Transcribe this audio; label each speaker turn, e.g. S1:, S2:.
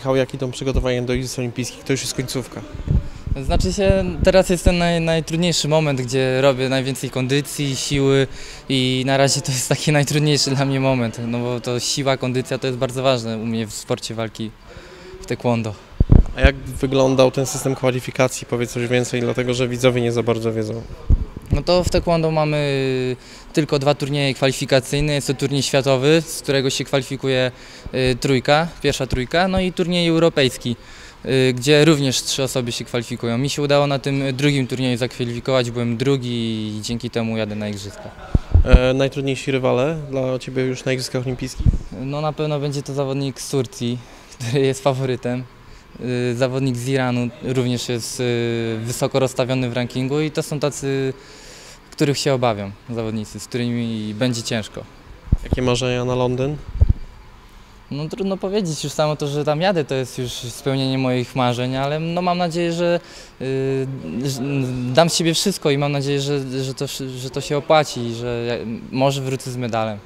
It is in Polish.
S1: Michał, jak idą przygotowania do Igrzysk Olimpijskich? To już jest końcówka.
S2: Znaczy się, teraz jest ten naj, najtrudniejszy moment, gdzie robię najwięcej kondycji, siły i na razie to jest taki najtrudniejszy dla mnie moment, no bo to siła, kondycja to jest bardzo ważne u mnie w sporcie walki w taekwondo.
S1: A jak wyglądał ten system kwalifikacji? Powiedz coś więcej, dlatego że widzowie nie za bardzo wiedzą.
S2: No to w taekwondo mamy tylko dwa turnieje kwalifikacyjne. Jest to turniej światowy, z którego się kwalifikuje y, trójka, pierwsza trójka, no i turniej europejski, y, gdzie również trzy osoby się kwalifikują. Mi się udało na tym drugim turnieju zakwalifikować, byłem drugi i dzięki temu jadę na igrzyska.
S1: E, najtrudniejsi rywale dla Ciebie już na Igrzyskach Olimpijskich?
S2: No na pewno będzie to zawodnik z Turcji, który jest faworytem. Y, Zawodnik z Iranu również jest y, wysoko rozstawiony w rankingu i to są tacy, których się obawiam, zawodnicy, z którymi będzie ciężko.
S1: Jakie marzenia na Londyn?
S2: No trudno powiedzieć, już samo to, że tam jadę, to jest już spełnienie moich marzeń, ale no mam nadzieję, że y, że dam z siebie wszystko i mam nadzieję, że, że, to, że to się opłaci i że ja, może wrócę z medalem.